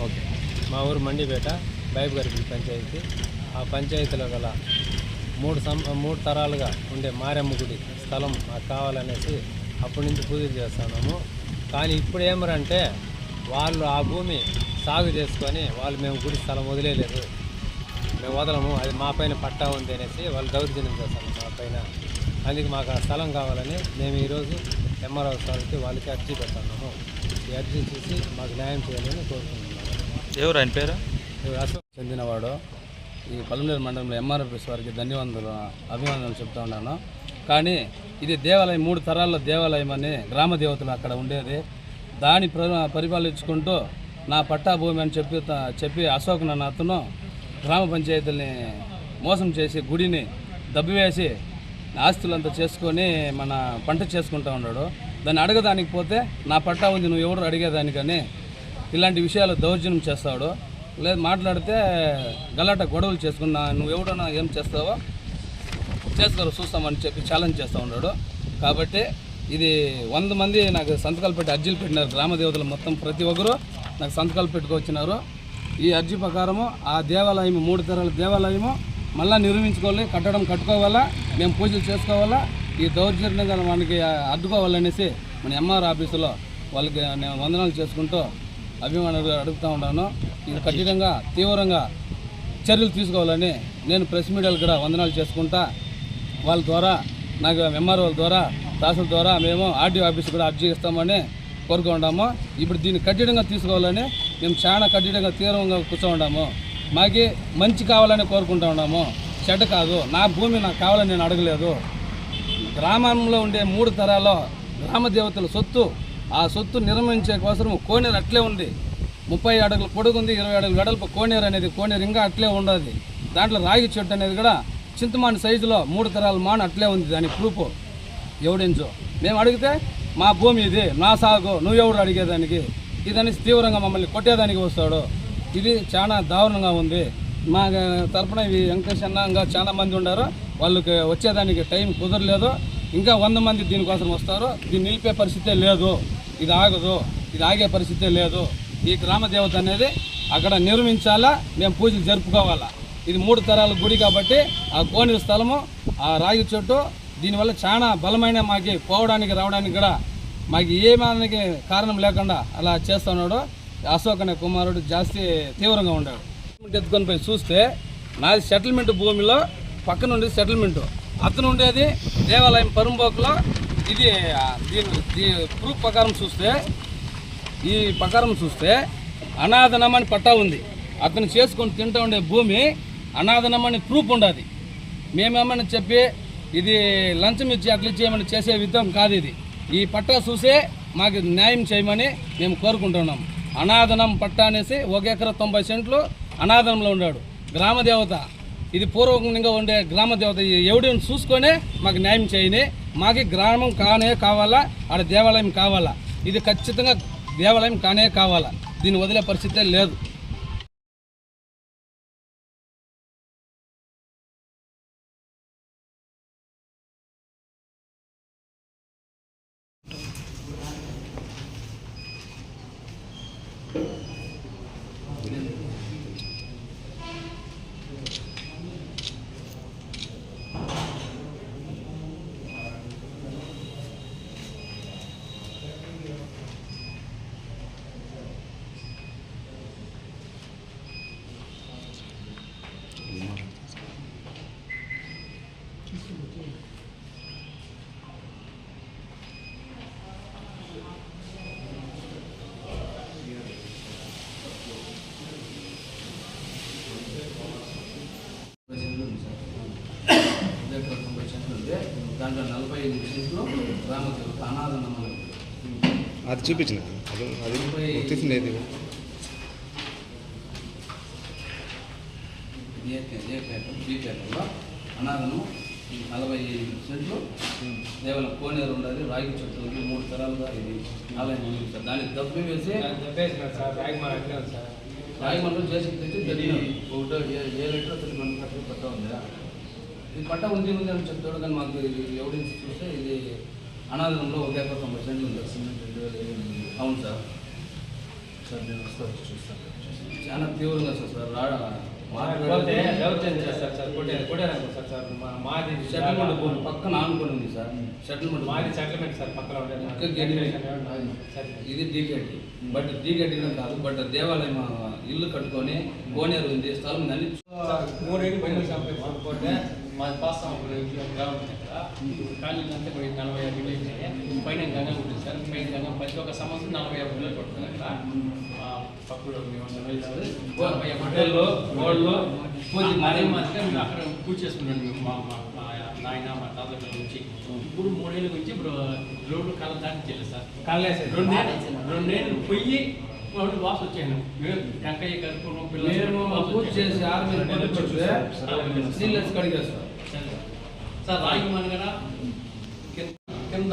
Okay. మా ఊరు మండిపేట బైబగరిపల్లి పంచాయతీ. ఆ పంచాయతీలో గల మూడు సం మూడు తరాలుగా ఉండే మారెమ్మ గుడి స్థలం మాకు కావాలనేసి అప్పటి నుంచి పూజలు చేస్తున్నాము. కానీ ఇప్పుడు ఏమరంటే వాళ్ళు ఆ భూమి సాగు చేసుకొని వాళ్ళు మేము గుడి స్థలం వదిలేదు మేము వదలము అది మా పైన పట్టా ఉంది అనేసి వాళ్ళు దౌర్జన్యం చేస్తాను మా పైన. అందుకే మాకు ఆ స్థలం కావాలని మేము ఈరోజు ఎంఆర్ఓ సార్కి వాళ్ళకి అర్జీ పెడుతున్నాము. ఈ అర్జీ చూసి మాకు న్యాయం చేయాలని కోరుకుంటున్నాము. ఎవరు ఆయన పేరు? అశోక్ చెందినవాడు. ఈ పల్మనేరు మండలంలో ఎంఆర్ఎఫ్ఎస్ వారికి ధన్యవాదాలు అభినందనలు చెప్తా ఉన్నాను. కానీ ఇది దేవాలయం మూడు తరాల దేవాలయం అని గ్రామ దేవతలు అక్కడ ఉండేది. దాన్ని ప్ర- పరిపాలించుకుంటూ నా పట్టా భూమి అని చెప్పి చెప్పి అశోక్ నన్ను అతను గ్రామ పంచాయతీల్ని మోసం చేసి గుడిని దబ్బివేసి ఆస్తులంతా చేసుకొని మన పంట చేసుకుంటా ఉన్నాడు. దాన్ని అడగదానికి పోతే నా పట్టా ఉంది నువ్వు ఎవరు అడిగేదానికని ఇలాంటి విషయాలు దౌర్జన్యం చేస్తాడు. లేదు మాట్లాడితే గలాట గొడవలు చేసుకున్నా నువ్వు ఎవడన్నా ఏం చేస్తావో చేస్తారు చూస్తామని చెప్పి ఛాలెంజ్ చేస్తూ ఉన్నాడు. కాబట్టి ఇది వంద మంది నాకు సంతకాలు పెట్టి అర్జీలు పెట్టినారు. గ్రామ దేవతలు మొత్తం ప్రతి ఒక్కరూ నాకు సంతకాలు పెట్టుకొచ్చినారు. ఈ అర్జీ ప్రకారము ఆ దేవాలయం మూడు తరాల దేవాలయము మళ్ళీ నిర్మించుకోవాలి కట్టడం కట్టుకోవాలా మేము పూజలు చేసుకోవాలా ఈ దౌర్జన్యంగా మనకి అడ్డుకోవాలనేసి మన ఎంఆర్ ఆఫీసులో వాళ్ళకి నేను వందనాలు చేసుకుంటూ అభిమానులు అడుగుతూ ఉన్నాను. ఇది ఖచ్చితంగా తీవ్రంగా చర్యలు తీసుకోవాలని నేను ప్రెస్ మీడియాలు కూడా వందనాలు చేసుకుంటా. వాళ్ళ ద్వారా నాకు ఎంఆర్ఓ ద్వారా తహసీల్ ద్వారా మేము ఆర్డీఓ ఆఫీస్ కూడా అర్జీ ఇస్తామని కోరుకుంటాము ఇప్పుడు దీన్ని కఠినంగా తీసుకోవాలని మేము చాలా కఠినంగా తీవ్రంగా కూర్చోండాము మాకి మంచి కావాలని కోరుకుంటా ఉన్నాము. చెడ్డ కాదు నా భూమి నాకు కావాలని నేను అడగలేదు. గ్రామంలో ఉండే మూడు తరాల్లో గ్రామ దేవతల సొత్తు ఆ సొత్తు నిర్మించే కోసం కోనేరు అట్లే ఉంది. ముప్పై అడుగులు పొడుగు ఉంది ఇరవై అడుగులు వెడల్పు కోనేరు అనేది కోనేరు ఇంకా అట్లే ఉండదు. దాంట్లో రాగి చెట్టు అనేది కూడా చింతమాని సైజులో మూడు తరాల మాను అట్లే ఉంది దాని ప్రూఫ్ ఎవడించో? మేము అడిగితే మా భూమి ఇది నా సాగు నువ్వెవడు అడిగేదానికి? ఇదని తీవ్రంగా మమ్మల్ని కొట్టేదానికి వస్తాడు. ఇది చాలా దారుణంగా ఉంది. మా తరపున ఇవి వెంకటేష్ అన్న ఇంకా చాలా మంది ఉన్నారు వాళ్ళకి వచ్చేదానికి టైం కుదరలేదు. ఇంకా వంద మంది దీనికోసం వస్తారు. దీన్ని నిలిపే పరిస్థితే లేదు. ఇది ఆగదు. ఇది ఆగే పరిస్థితే లేదు. ఈ గ్రామ దేవత అనేది అక్కడ నిర్మించాలా? మేము పూజలు జరుపుకోవాలా? ఇది మూడు తరాల గుడి కాబట్టి ఆ కోని స్థలము ఆ రాగి చెట్టు దీనివల్ల చాలా బలమైన మాకి పోవడానికి రావడానికి కూడా మాకు ఏమానికి కారణం లేకుండా అలా చేస్తున్నాడు అశోక్ అనే కుమారుడు జాస్తి తీవ్రంగా ఉన్నాడు. ఎత్తుకొని పోయి చూస్తే నాది సెటిల్మెంట్ భూమిలో పక్కన ఉండేది సెటిల్మెంట్. అతను ఉండేది దేవాలయం పరుంబోకులో. ఇది దీని దీ ప్రూఫ్ ప్రకారం చూస్తే ఈ ప్రకారం చూస్తే అనాథనమని పట్టా ఉంది. అతను చేసుకొని తింటూ ఉండే భూమి అనాథనమని ప్రూఫ్ ఉండదు. మేమేమని చెప్పి ఇది లంచం ఇచ్చి అట్లా ఇచ్చేయమని చేసే విధం కాదు ఇది. ఈ పట్టా చూసే మాకు న్యాయం చేయమని మేము కోరుకుంటున్నాం. అనాథనం పట్టా అనేసి ఒక ఎకరా తొంభై సెంట్లు అనాథనంలో ఉన్నాడు. గ్రామదేవత ఇది పూర్వకంగా ఉండే గ్రామ దేవత. ఎవడిని చూసుకొనే మాకు న్యాయం చేయని మాకు గ్రామం కానే కావాలా ఆడ దేవాలయం కావాలా? ఇది ఖచ్చితంగా దేవాలయం కానే కావాలా? దీన్ని వదిలే పరిస్థితే లేదు. దాంట్లో నలభై ఎనిమిది సెంట్లు గ్రామ దేవత అనాథనమ్మలు అది చూపించిన. అది ఏ ఏ పేపర్ బి పేపర్లో అనాథను నలభై సెంట్లు దేవాలయం కోనేరు ఉండాలి రాగి చెట్టు మూడు తరాలుగా ఇది. ఆలయం ఉంది సార్. దానికి దబ్బి వేసి రాగి చేసి తెచ్చి ఒకటో ఏ ఏ లీటర్ తొమ్మిది మంది కట్టి పట్ట ఉంది. ఇది పట్ట ఉంది ఉంది అని చెప్తాడు కానీ మాకు ఇది ఎవిడెన్స్ చూస్తే ఇది అనాథంలో ఒక తొంభై సెంట్లు ఉంది. సిమెంట్ రెండు వేల ఏడు ఉంది. అవును సార్. సార్ నేను వస్తా వచ్చి చూస్తాను చాలా తీవ్రంగా సార్ సార్ రా పోతే దౌర్జన్యం చేస్తారు సార్ కొట్టే కొట్టారనుకో సార్ సార్ మా మాది సెటిల్మెంట్ భూమి పక్కన ఆనుకొని ఉంది సార్. సెటిల్మెంట్ మాది సెటిల్మెంట్ సార్ పక్కన. ఇది డీగడ్డి బట్ డీగడ్డి కాదు. బట్ దేవాలయం ఇల్లు కట్టుకొని కోనేరు ఉంది. స్థలం అన్ని మూడేళ్ళు పైన సంపాదించుకుంటే మాది పాస్తాం గ్రామం దగ్గర ఖాళీ అంతా పోయి నలభై యాభై వేలు అయినాయి. పైన గంగ ఉంటుంది సార్. పైన గంగ ప్రతి ఒక్క సంవత్సరం నలభై యాభై వేలు పడుతుంది అక్కడ పక్కలో హోటల్లో గోల్డ్లో పూజ అదే మాదిరిగా మేము అక్కడ పూజ చేసుకున్నాం మేము మా మా నాయన మా తాతల నుంచి. ఇప్పుడు మూడేళ్ళ నుంచి ఇప్పుడు రోడ్డు కాలం దాటి చెల్లి సార్. రెండు రెండేళ్ళు పొయ్యి రెండు వాసు వచ్చాను టెంకాయ కలుపుకున్నాం మేము పూజ చేసి ఆరు మీద సీల్లెస్ కడిగేస్తాం. సార్ రాగి మనగడ కింద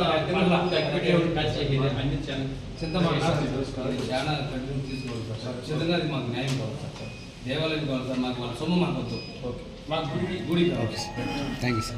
ఇది చాలా కంటిన్యూ తీసుకోవాలి సార్. ఖచ్చితంగా అది మాకు న్యాయం కావాలి సార్ దేవాలయం కావాలి సార్ మాకు వాళ్ళ సొమ్ము మాకు వద్దు. మాకు గుడి గుడి కావాలి థ్యాంక్ యూ సార్